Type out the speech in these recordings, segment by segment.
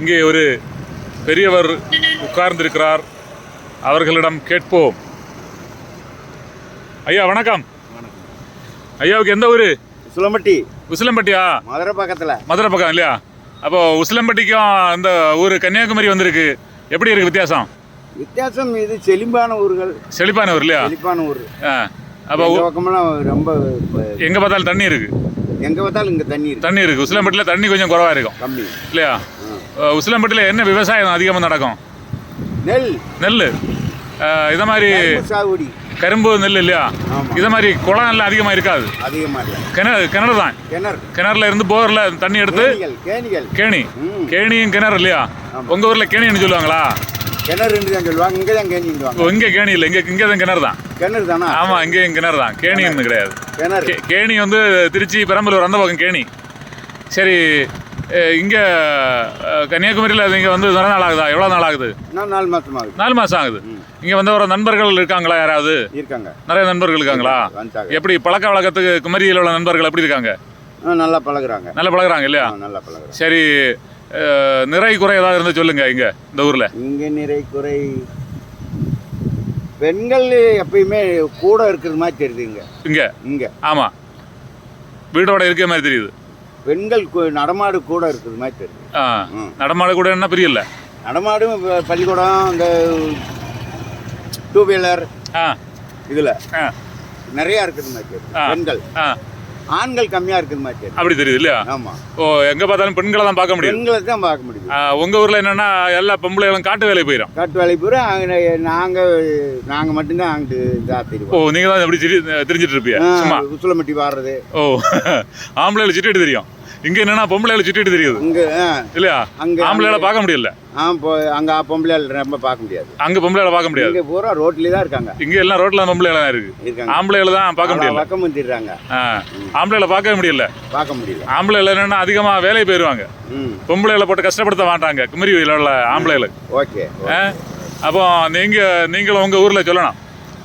இங்கே ஒரு பெரியவர் உட்கார்ந்திருக்கிறார். அவர்களிடம் கேட்போம். ஐயா வணக்கம். ஐயாவுக்கு எந்த ஊர்? சுலமட்டி உசிலம்பட்டியா? மதுரை பக்கத்துல மதுரை பக்கம் இல்லையா? அப்போ உசிலம்பட்டிக்கும் இந்த ஊர் கன்னியாகுமரி வந்திருக்கு. எப்படி இருக்கு வித்தியாசம்? வித்தியாசம் இது செழிப்பான ஊர்கள். செழிப்பான ஊர் இல்லையா? செழிப்பான ஊர். அப்போ பக்கமெல்லாம் ரொம்ப எங்கே பார்த்தாலும் தண்ணி இருக்கு. எங்க பார்த்தாலும் இங்க தண்ணி தண்ணி இருக்கு. உசிலம்பட்டியில் தண்ணி கொஞ்சம் குறவா இருக்கும். கம்மி. இல்லையா. உசிலம்பட்டியில் என்ன விவசாயம் அதிகமாக நடக்கும்? நெல். நெல். இதை மாதிரி கரும்பு சாகுபடி. கரும்பு நெல் இல்லையா? இதை மாதிரி குளம் எல்லாம் அதிகமாக இருக்காது? அதிகமா இல்ல. கிணறு கிணறு தான். கிணறு. கிணறுல இருந்து போரில் தண்ணி எடுத்து கேணி. கேணியும் கிணறு இல்லையா? ஆமா. உங்க ஊர்ல கேணின்னு சொல்லுவாங்களா? கிணறுன்னு தான் சொல்லுவாங்க இங்க தான் ஓ, இங்க கேணி இல்லை. இங்க இங்க தான் கிணறு தான். கிணறு தானா? ஆமா இங்கேயும் கிணறு தான். கேணின்னு கிடையாது. கிணறு. கேணி வந்து திருச்சி பெரம்பலூர் அந்த பக்கம் கேணி. சரி இங்க கன்னியாகுமரியில இங்க வந்து நிறைய நாள் ஆகுதா? எவ்வளவு நாள் ஆகுது? நாலு மாசம் ஆகுது. நாலு மாசம் ஆகுது. இங்க வந்து ஒரு நண்பர்கள் இருக்காங்களா யாராவது? இருக்காங்க. நிறைய நண்பர்கள் இருக்காங்களா? எப்படி பழக்க வழக்கத்துக்கு குமரியில் உள்ள நண்பர்கள் எப்படி இருக்காங்க? நல்லா பழகுறாங்க. நல்லா பழகுறாங்க இல்லையா? நல்லா பழகுறாங்க. சரி நிறை குறை ஏதாவது இருந்து சொல்லுங்க இங்க இந்த ஊர்ல. இங்க நிறை குறை. பெண்கள் எப்பயுமே கூட இருக்கிறது மாதிரி தெரியுது இங்க. இங்க? இங்க. ஆமா. வீடோட இருக்க மாதிரி தெரியுது. பெண்கள் நடமாடு கூட இருக்கிறது மாதிரி தெரியுது. ஆ ம். நடமாட கூட என்ன பிரியல நடமாடும் பள்ளிக்கூடம் இந்த டூ வீலர் ஆ. இதுல. நிறைய இருக்குது மாதிரி தெரியுது. ஆ. பெண்கள். ஆ. ஆண்கள் கம்மியா இருக்குது மாதிரி அப்படி தெரியுது இல்லையா? ஆமா. ஓ எங்க பார்த்தாலும் பெண்களை தான் பார்க்க முடியும். பெண்களை தான் பார்க்க முடியுது ஆ, உங்க ஊர்ல என்னன்னா எல்லா பொம்பளைகளும் காட்டு வேலை போயிடும் காட்டு வேலை அங்க நாங்க நாங்க மட்டும்தான் அங்கிட்டு இதா ஓ தெரியும் நீங்க தான் எப்படி திரி தெரிஞ்சிட்டு இருப்பீங்க. சும்மா. உசுலமட்டி வாடுறது ஓ ஆம்பளைகளை சுட்டிட்டு தெரியும். இங்க என்னன்னா பொம்பளைகளை சுட்டிட்டு தெரியுது. இங்க இல்லையா? அங்க ஆம்பளைகளை பார்க்க முடியல. ஆ அங்க பொம்பளை ரொம்ப பார்க்க முடியாது. அங்க பொம்பளைகளை பார்க்க முடியாது. இங்க பூரா ரோட்லயே தான் இருக்காங்க. இங்க எல்லாம் ரோட்ல பொம்பளைகளை தான் இருக்கு. ஆம்பளைகளை தான் பார்க்க முடியல. பக்கம் வந்துடுறாங்க ஆ ஆம்பளைகளை பார்க்கவே முடியல. பார்க்க முடியல. ஆம்பளைகள் என்னன்னா அதிகமா வேலைக்கு போயிருவாங்க. ம். பொம்பளைகளை போட்டு கஷ்டப்படுத்த மாட்டாங்க. குமரி உள்ள ஆம்பளைகளை ஓகே? அப்போ நீங்க நீங்களும் உங்க ஊர்ல சொல்லணும்.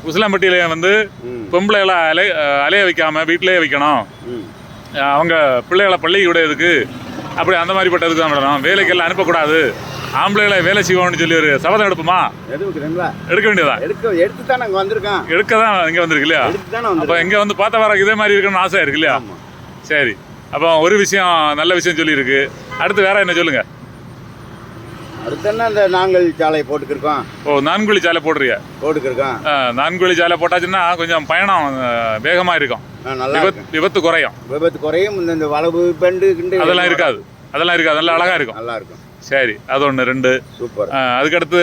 உசிலம்பட்டியில வந்து ம். பொம்பளைகளை அலை அலைய வைக்காம வீட்டிலேயே வைக்கணும். அவங்க பிள்ளைகளை பள்ளிக்கு விடையதுக்கு அப்படி அந்த மாதிரிப்பட்டதுக்கு தான் விடணும் வேலைக்கெல்லாம் அனுப்பக்கூடாது. ஆம்பளைகளை வேலை செய்வோம்னு சொல்லி ஒரு சபதம் எடுப்போமா? எடுக்க வேண்டியதான் எடுக்க எடுத்து தான் நாங்கள் வந்திருக்கோம். எடுக்க தான் இங்கே வந்திருக்கு இல்லையா? அப்போ இங்கே வந்து பார்த்த வர இதே மாதிரி இருக்கணும்னு ஆசை இருக்கு இல்லையா? சரி. அப்போ ஒரு விஷயம் நல்ல விஷயம் சொல்லியிருக்கு. அடுத்து வேற என்ன சொல்லுங்க? அடுத்து என்ன இந்த நாங்கள் சாலை போட்டுக்கிருக்கோம்? ஓ நான்குழி சாலை போடுறிய? போட்டுக்கிருக்கோம். நான்குழி சாலை போட்டாச்சுன்னா கொஞ்சம் பயணம் அஹ், வேகமா இருக்கும். நல்லா விபத்து குறையும். விபத்து குறையும். இந்த வளவு பெண்டு கிண்டு அதெல்லாம் இருக்காது. அதெல்லாம் இருக்காது. நல்லா அழகா இருக்கும். நல்லா இருக்கும். சரி அது ஒன்று ரெண்டு. சூப்பர். அதுக்கடுத்து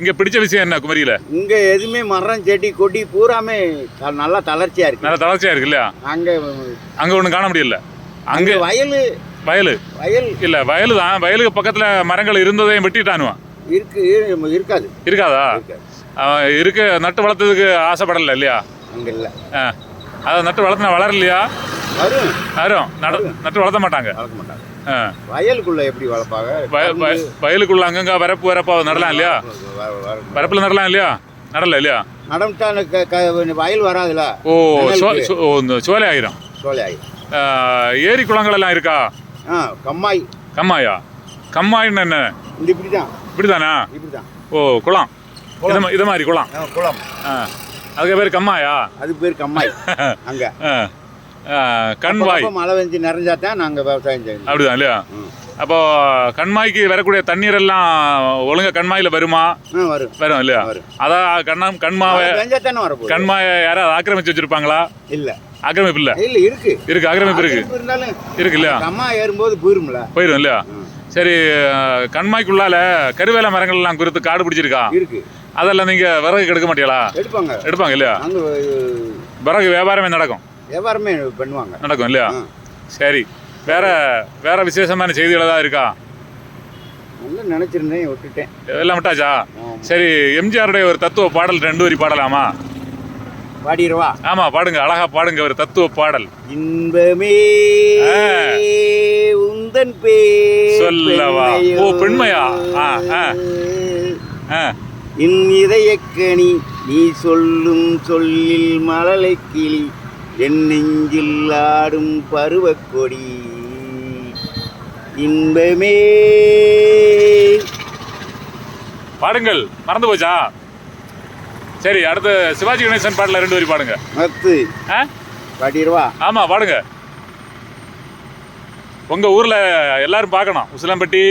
இங்க பிடிச்ச விஷயம் என்ன குமரியில? இங்க எதுவுமே மரம் செடி கொடி பூராமே நல்லா தளர்ச்சியா இருக்கு. நல்ல தளர்ச்சியா இருக்கு இல்லையா? அங்க அங்க ஒண்ணு காண முடியல. அங்க வயல் வயலு. வயல். இல்ல வயலு தான். வயலுக்கு பக்கத்துல மரங்கள் இருந்ததையும் வெட்டிட்டானுவான் இருக்கு இரு- இருக்காது? இருக்காதா. இருக்கு நட்டு வளர்த்ததுக்கு ஆசைப்படல இல்லையா? அங்க இல்ல. ஆ. அதை நட்டு வளர்த்தினா வளரலையா? வரும். யாரும் நட நட்டு வளர்த்த மாட்டாங்க. வளர்க்க மாட்டாங்க. ஆ. வயலுக்குள்ள எப்படி வளர்ப்பாங்க? வய- வய- வயலுக்குள்ள அங்கங்க வரப்பு வரப்பா நடலாம் இல்லையா? வரப்புல நடலாம் இல்லையா? நடல இல்லையா? க- க- வயல் வராதுல. ஓ. சோ- சோ- ஓ, இந்த சோலை ஆயிரும். சோலை ஆகி ஏரி குளங்கள் எல்லாம் இருக்கா? ஆ கம்மாய். கம்மாயா? கம்மாயின்னு என்ன? இந்த இப்படி தான் இப்படிதானா. இப்படி தான் ஓ குளம். இது மா- இது மாதிரி குளம். குளம். ஆ. அதுக்கு பேர் கம்மாயா? அது பேர் கம்மாய். அங்க. ஆ. ஆ, கண்வாய். அப்பப்ப மழை வந்து நிறைஞ்சா தான் நாங்க விவசாயம் செய்யணும். அப்படிதான் இல்லையா? ம். அப்போ கண்மாய்க்கு வரக்கூடிய தண்ணீர் எல்லாம் ஒழுங்கா கண்மாயில வருமா? ஆ வரும். வரும் இல்லையா? வரும். அதான் கண்ணம் கண்மாவை மழை பெஞ்சா தானே வரப்போகுது. கண்மாயை யாராவது ஆக்கிரமிச்சு வச்சிருப்பாங்களா? இல்ல. ஆக்கிரமிப்பு இல்ல? இல்ல இருக்கு. இருக்கு ஆக்கிரமிப்பு இருக்கு. இருக்கு இல்லையா? கம்மா ஏறும்போது போயிரும்ல. போயிடும் இல்லையா. சரி கண்மாய்க்குள்ளால கருவேல மரங்கள் எல்லாம் குறித்து காடு பிடிச்சிருக்கா? இருக்கு. அதெல்லாம் நீங்க விறகு கெடுக்க மாட்டீங்களா எடுப்பாங்க. எடுப்பாங்க இல்லையா? விறகு வியாபாரமே நடக்கும். வியாபாரமே பண்ணுவாங்க. நடக்கும் இல்லையா. சரி. வேற வேற விசேஷமான செய்திகள் ஏதாவது இருக்கா? நினைச்சிருந்தேன் விட்டுட்டேன். எல்லாம் விட்டாச்சா. சரி எம்ஜிஆருடைய ஒரு தத்துவ பாடல் ரெண்டு வரி பாடலாமா? பாடிடுவா. ஆமா பாடுங்க அழகா பாடுங்க ஒரு தத்துவ பாடல். இன்பமே. உந்தன் பேர் சொல்லவா? ஓ, பெண்மையா? இன் இதயக்கனி நீ சொல்லும் சொல்லில் மழலை கிளி என் நெஞ்சில் ஆடும் பருவக்கொடி இன்பமே. பாடுங்கள் மறந்து போச்சா? சரி அடுத்து சிவாஜி கணேசன் பாட்டில் ரெண்டு வரி பாடுங்க. மத்து. ஆ? பாடிடுவா? ஆமா பாடுங்க. உங்க ஊர்ல எல்லாரும் பார்க்கணும். உசிலம்பட்டி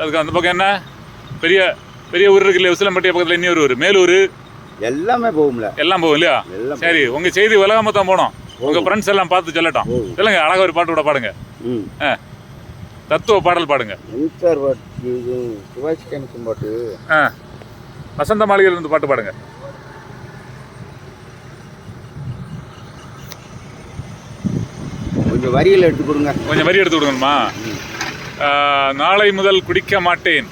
அதுக்கு அந்த பக்கம் என்ன? பெரிய பெரிய ஊர் இருக்கு இல்லையா உசிலம்பட்டி பக்கத்துல இன்னொரு ஊர். மேலூர். எல்லாமே போகும்ல. எல்லாம் போகும் இல்லையா? சரி உங்க செய்தி உலகம் மொத்தம் போனோம். உங்க ஃப்ரெண்ட்ஸ் எல்லாம் பார்த்து சொல்லட்டும். சொல்லுங்க அழகா ஒரு பாட்டு கூட பாடுங்க. ஆ. தத்துவ பாடல் பாடுங்க. சிவாஜி கணேசன் பாட்டு. ஆ. வசந்த மாளிகையில இருந்து பாட்டு பாடுங்க. கொஞ்சம் வரியில் எடுத்து கொடுங்க. கொஞ்சம் வரி எடுத்து விடுங்கம்மா ம். ஆ, நாளை முதல் குடிக்க மாட்டேன்.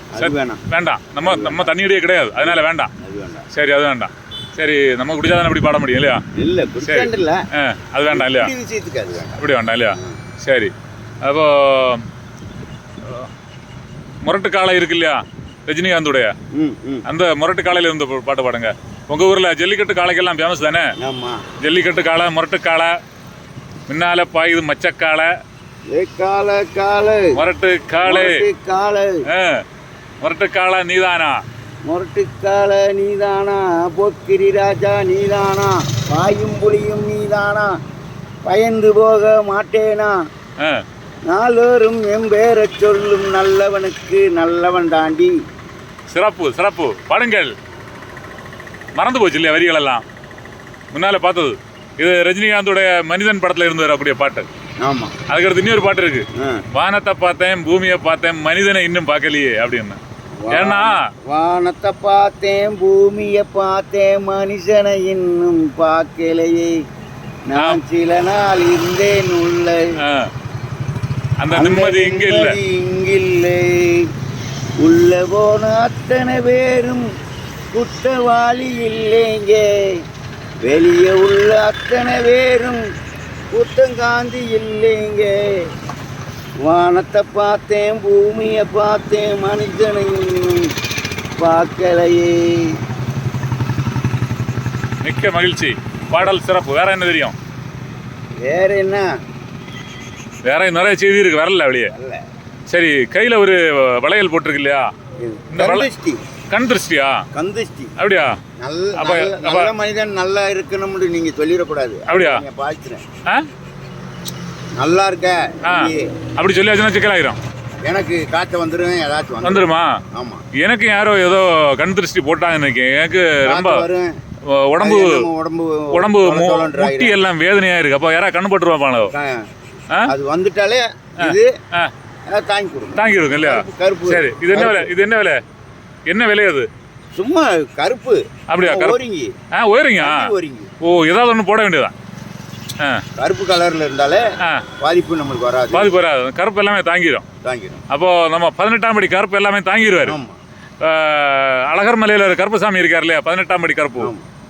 வேண்டாம். நம்ம நம்ம தண்ணியடியே கிடையாது. அதனால வேண்டாம். சரி அது வேண்டாம். சரி நம்ம குடிச்சாதானே அப்படி பாட முடியும் இல்லையா? இல்ல ஆ, அது வேண்டாம் இல்லையா? அப்படி வேண்டாம். இல்லையா? சரி. அப்போ முரட்டு காளை இருக்கு இல்லையா? ரஜினிகாந்துடைய அந்த முரட்டு காளையில இருந்து பாட்டு பாடுங்க. உங்க ஊர்ல ஜல்லிக்கட்டு காளைக்கெல்லாம் ஃபேமஸ் தானே? ஜல்லிக்கட்டு காளை முரட்டு காளை முன்னால பாயுது மச்சக்காளை. ஏ கால கால முரட்டு காளை. முரட்டு கால ஆ, முரட்டு காளை நீதானா? முரட்டு கால நீதானா? போக்கிரி ராஜா நீதானா? பாயும் புலியும் நீதானா? பயந்து போக மாட்டேனா? நாளோறும் எம்பேரச் சொல்லும் நல்லவனுக்கு நல்லவன் தாண்டி சிறப்பு சிறப்பு. பாடுங்கள். மறந்து போச்சு இல்லையா வரிகள் எல்லாம் முன்னால பார்த்தது. இது ரஜினிகாந்தோடைய மனிதன் படத்துல இருந்து வரக்கூடிய பாட்டு. ஆமா. அதுக்கடுத்து இன்னொரு பாட்டு இருக்கு. வானத்தை பார்த்தேன் பூமியை பார்த்தேன் மனிதனை இன்னும் பார்க்கலையே அப்படின்னு. ஏன்னா வானத்தை பார்த்தேன் பூமியை பார்த்தேன் மனுஷனை இன்னும் பார்க்கலையே. நான் சில நாள் இருந்தேன் உள்ள. அந்த நிம்மதி இங்க இல்ல. இங்கில்லை. உள்ள போன அத்தனை பேரும் குற்றவாளி இல்லைங்க. வெளியே உள்ள அத்தனை பேரும் குத்தங்காந்தி இல்லைங்க. வானத்தை பார்த்தேன் பூமியை பார்த்தேன் மனுஷனை இன்னும் பார்க்கலையே. மிக்க மகிழ்ச்சி. பாடல் சிறப்பு. வேற என்ன தெரியும்? வேற என்ன? வேற நிறைய செய்தி இருக்கு. வரல அப்படியே சரி கையில ஒரு வளையல் போட்டிருக்கு இல்லையா? கண் திருஷ்டியா? கந்திஷ்டி அப்படியா? நல்ல நல்ல- மனிதன் நல்லா இருக்கணும்னு நீங்க சொல்லிடக்கூடாது. அப்படியா? ஆ? நல்லா இருக்க. அப்படி சொல்லியாச்சுன்னா சிக்கலாயிரும். எனக்கு காய்ச்சல் வந்துடும் ஏதாச்சும் வந்துருமா. ஆமா. எனக்கு யாரோ ஏதோ கண் திருஷ்டி போட்டாங்க இன்னைக்கு எனக்கு ரொம்ப உடம்பு உடம்பு உடம்பு முட்டி எல்லாம் வேதனையா இருக்கு. அப்போ யாரா கண்ணு பட்டுருவாங்களோ? அது வந்துட்டாலே இது தாங்கி இருக்கும் இல்லையா? கருப்பு- சரி இது என்ன விலை? இது என்ன விலை? என்ன விலை அது? சும்மா கருப்பு. அப்படியா ஓரிங்கி. ஆ ஓரிங்க? ஓரிங்கி. ஓ ஏதாவது ஒன்று போட வேண்டியதான் கருப்பு கலர்ல இருந்தாலே பாதிப்பு நம்மளுக்கு வராது. பாதிப்பு வராது. கருப்பு எல்லாமே தாங்கிடும் தாங்கிடும் அப்போ நம்ம பதினெட்டாம் படி கருப்பு எல்லாமே தாங்கிடுவாரு அழகர் மலையில் ஒரு கருப்பசாமி இருக்கார் இல்லையா? பதினெட்டாம் படி கருப்பு.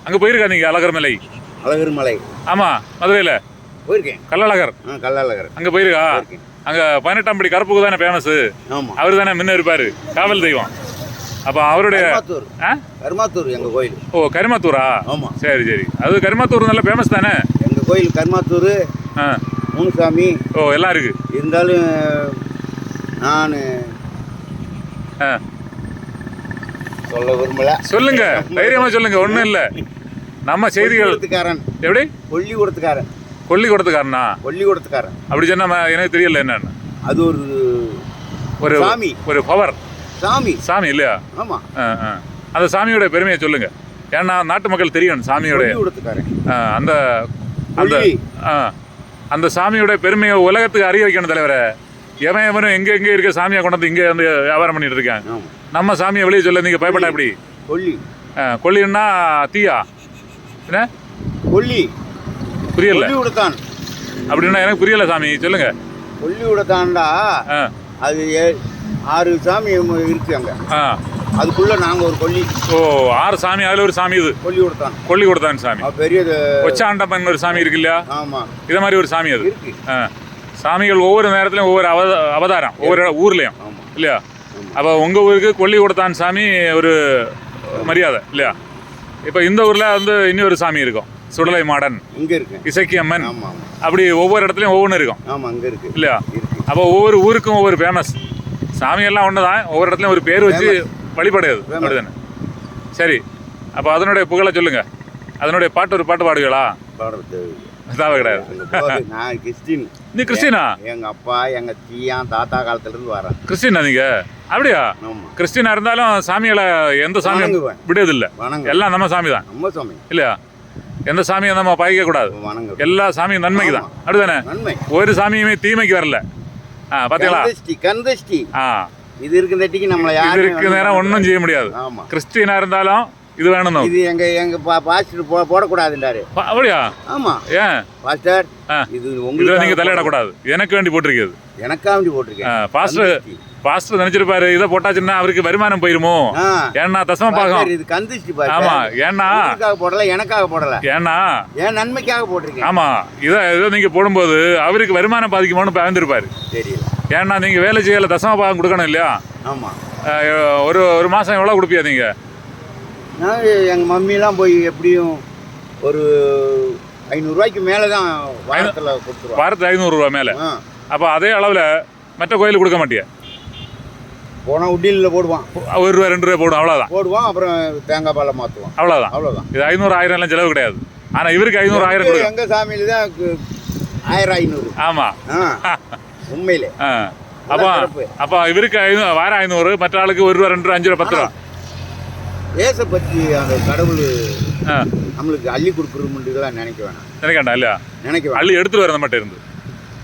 அங்கே போயிருக்கா நீங்கள் அழகர் மலை அழகர் மலை ஆமாம் மதுரையில். போயிருக்கேன். கள்ளழகர். ஆ கல்லழகர் அங்கே போயிருக்கா? அங்கே பதினெட்டாம் படி கருப்புக்கு தானே ஃபேமஸு ஆமா. அவர் தானே முன்ன இருப்பார் காவல் தெய்வம். அப்போ அவருடைய கருமாத்தூர். ஆ? கருமாத்தூர் எங்க கோயில். ஓ கரிமாத்தூரா? ஆமா. சரி சரி. அது கரிமாத்தூர் நல்ல ஃபேமஸ் தானே? எங்க கோயில் கருமாத்தூர் ஆ. முனுசாமி. ஓ எல்லாம் இருக்கு இருந்தாலும் நான் ஆ. சொல்ல விரும்பல. சொல்லுங்க. தைரியமா சொல்லுங்க. ஒன்றும் இல்லை. நம்ம செய்திகள் எப்படி? கொல்லி கொடுத்துக்காரன் கொல்லி கொடுத்துக்காரனா கொல்லி கொடுத்துக்காரன் அப்படி சொன்னா எனக்கு தெரியல என்னன்னு. அது ஒரு ஒரு சாமி. ஒரு பவர் சாமி. சாமி இல்லையா? ஆமா. அந்த சாமியோட பெருமையை சொல்லுங்க. ஏன்னா நாட்டு மக்கள் தெரியும் சாமியோட. அந்த அந்த அந்த சாமியோட பெருமையை உலகத்துக்கு அறிய வைக்கணும் தலைவரை. எவன் எவனும் எங்க எங்க இருக்க சாமியை கொண்டு வந்து இங்க வந்து வியாபாரம் பண்ணிட்டு இருக்காங்க? நம்ம சாமியை வெளியே சொல்ல நீங்க பயப்படா எப்படி? கொல்லி. கொல்லின்னா தீயா? என்ன? கொல்லி. புரியல. கொடுத்தான் அப்படின்னா எனக்கு புரியல சாமி சொல்லுங்க. கொல்லி கொடுத்தான்டா ஆ. அது ஆறு சாமி இருக்கு அங்க. அதுக்குள்ள நாங்க ஒரு கொல்லி. ஓ ஆறு சாமி அதுல ஒரு சாமி இது. கொல்லி கொடுத்தான் கொல்லி கொடுத்தான் சாமி. அது பெரியது. கொச்சாண்டப்பன் ஒரு சாமி இருக்கு இல்லையா? ஆமா. இத மாதிரி ஒரு சாமி அது. சாமிகள் ஒவ்வொரு நேரத்துலையும் ஒவ்வொரு அவத அவதாரம். ஒவ்வொரு ஊர்லயும். இல்லையா? அப்போ உங்க ஊருக்கு கொல்லி கொடுத்தான் சாமி ஒரு மரியாதை இல்லையா? இப்போ இந்த ஊர்ல வந்து இன்னொரு சாமி இருக்கும். சுடலை மாடன். இங்க இருக்கு. இசக்கி அம்மன். ஆமா ஆமா. அப்படி ஒவ்வொரு இடத்துலையும் ஒவ்வொன்று இருக்கும். ஆமா அங்க இருக்கு. இல்லையா? அப்போ ஒவ்வொரு ஊருக்கும் ஒவ்வொரு ஃபேமஸ் சாமியெல்லாம் ஒன்று தான் ஒவ்வொரு இடத்துலையும் ஒரு பேர் வச்சு வழிபடுது அப்படிதானே? சரி. அப்போ அதனுடைய புகழை சொல்லுங்க. அதனுடைய பாட்டு ஒரு பாட்டு பாடுவீங்களா? தேவை கிடையாது. நான் கிறிஸ்டின். நீ கிறிஸ்டினா? எங்க அப்பா எங்க தீயான் தாத்தா காலத்துல இருந்து வரேன் கிறிஸ்டினா நீங்க? அப்படியா? ஆமா. கிறிஸ்டினா இருந்தாலும் சாமிகளை எந்த சாமியும் வணங்க எல்லாம் நம்ம சாமி தான் நம்ம சாமி. இல்லையா? எந்த சாமியும் நம்ம பகைக்க கூடாது வணங்க எல்லா சாமியும் நன்மைக்கு தான் அப்படிதானே? ஒரு சாமியுமே தீமைக்கு வரல. ஆ பாத்தீங்களா? கந்தஷ்டி ஆ. இது இருக்க தட்டிக்கு நம்மளை இது யாரும் இருக்கு நேரம் ஒன்றும் செய்ய முடியாது. கிறிஸ்டினா இருந்தாலும் இது வேணும். இது எங்க எங்க பாஸ்டர் போ போடக்கூடாதுன்றாரு. அப்படியா? ஆமா. ஏன்? பாஸ்டர். இது உங்களுக்கு நீங்க தலையிடக்கூடாது எனக்கு வேண்டி போட்டிருக்கிறது. எனக்கா வேண்டி போட்டிருக்கேன். பாஸ்டர். பாஸ்டர் நினைச்சிருப்பாரு இதை போட்டாச்சுன்னா அவருக்கு வருமானம் போயிருமோ. ஏன்னா தசம பாகம். இது பாஸ்டர். ஆமா ஏன்னா போடல எனக்காக போடல. ஏன்னா என் நன்மைக்காக போட்டிருக்கேன்? ஆமா இதை இதை நீங்க போடும்போது அவருக்கு வருமானம் பாதிக்குமோன்னு பயந்துருப்பாரு தெரியல. ஏன்னா நீங்க வேலை செய்யல தசம பாகம் கொடுக்கணும் இல்லையா? ஆமா. ஒரு ஒரு மாசம் எவ்வளவு கொடுப்பியா நீங்க? நான் எங்க மம்மிலாம் போய் எப்படியும் ஒரு ஐநூறுரூவாய்க்கு மேலே தான் வாரத்தில் கொடுத்துருவாங்க. வாரத்துக்கு ஐநூறு ரூபா மேல அப்போ அதே அளவுல மற்ற கோயிலுக்கு கொடுக்க மாட்டியா? போனால் உட்டிலில் போடுவான். ஒரு ரூபா ரெண்டு ரூபா போடும் அவ்வளவுதான். போடுவான் அப்புறம் தேங்காய் பாலை மாற்றுவான் அவ்வளவுதான். அவ்வளோதான் இது ஐநூறு ஆயிரம் எல்லாம் செலவு கிடையாது. ஆனா இவருக்கு ஐநூறு ஆயிரம் கொடுக்கும் எங்கள் சாமியில் தான் ஆயிரம் ஐநூறு. ஆமா. ஆ. உண்மையிலே. ஆ. அப்போ. அப்போ இவருக்கு ஐநூறு வாரம் ஐநூறு மற்ற ஆளுக்கு ஒரு ரூபா ரெண்டு ரூபா அஞ்சு ரூபா பத்து ரூபா. ஏச பற்றி அந்த கடவுள் ஆ. நம்மளுக்கு அள்ளி கொடுக்குறோம்ன்றதெல்லாம் நினைக்க வேணாம். நினைக்கண்டா இல்லையா? நினைக்க வேணாம். அள்ளி எடுத்துட்டு வர மட்டும் இருந்து.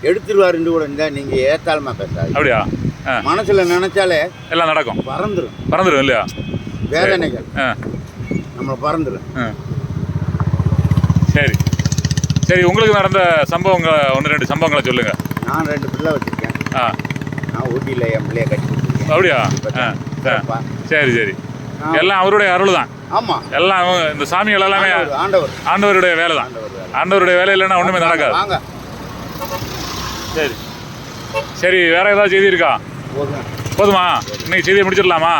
எடுத்துருவாருன்னு கூட இருந்தால் நீங்கள் ஏத்தாளமா பேசாது அப்படியா? ஆ. மனசில் நினைச்சாலே எல்லாம் நடக்கும். பறந்துடும் பறந்துடும் இல்லையா? வேதனைகள் நம்மளை பறந்துடும் ஆ. சரி. சரி உங்களுக்கு நடந்த சம்பவங்கள் ஒன்று ரெண்டு சம்பவங்களை சொல்லுங்க. நான் ரெண்டு பிள்ளை வச்சுருக்கேன். ஆ. நான் ஊட்டியில் என் பிள்ளைய கட்டி அப்படியா. சரி சரி. எல்லாம் அவருடைய அருள் தான் ஆமாம் எல்லாம் இந்த சாமிகள் எல்லாமே ஆண்டவர், ஆண்டவர். ஆண்டவருடைய வேலை. தான். ஆண்டவருடைய வேலை இல்லைன்னா ஒன்றுமே நடக்காது. சரி. சரி வேற ஏதாவது செய்தி இருக்கா? போதும்? இன்னைக்கு செய்தியை முடிச்சிடலாமா?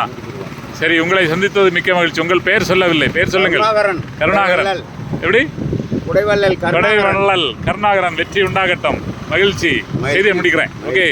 சரி உங்களை சந்தித்தது மிக்க மகிழ்ச்சி. உங்கள் பெயர் சொல்லவில்லை. பெயர் சொல்லுங்கள். கருணாகரன். எப்படி? குடைவள்ளல் கடை கருணாகரன் வெற்றி உண்டாகட்டும். மகிழ்ச்சி. செய்தியை முடிக்கிறேன். ஓகே.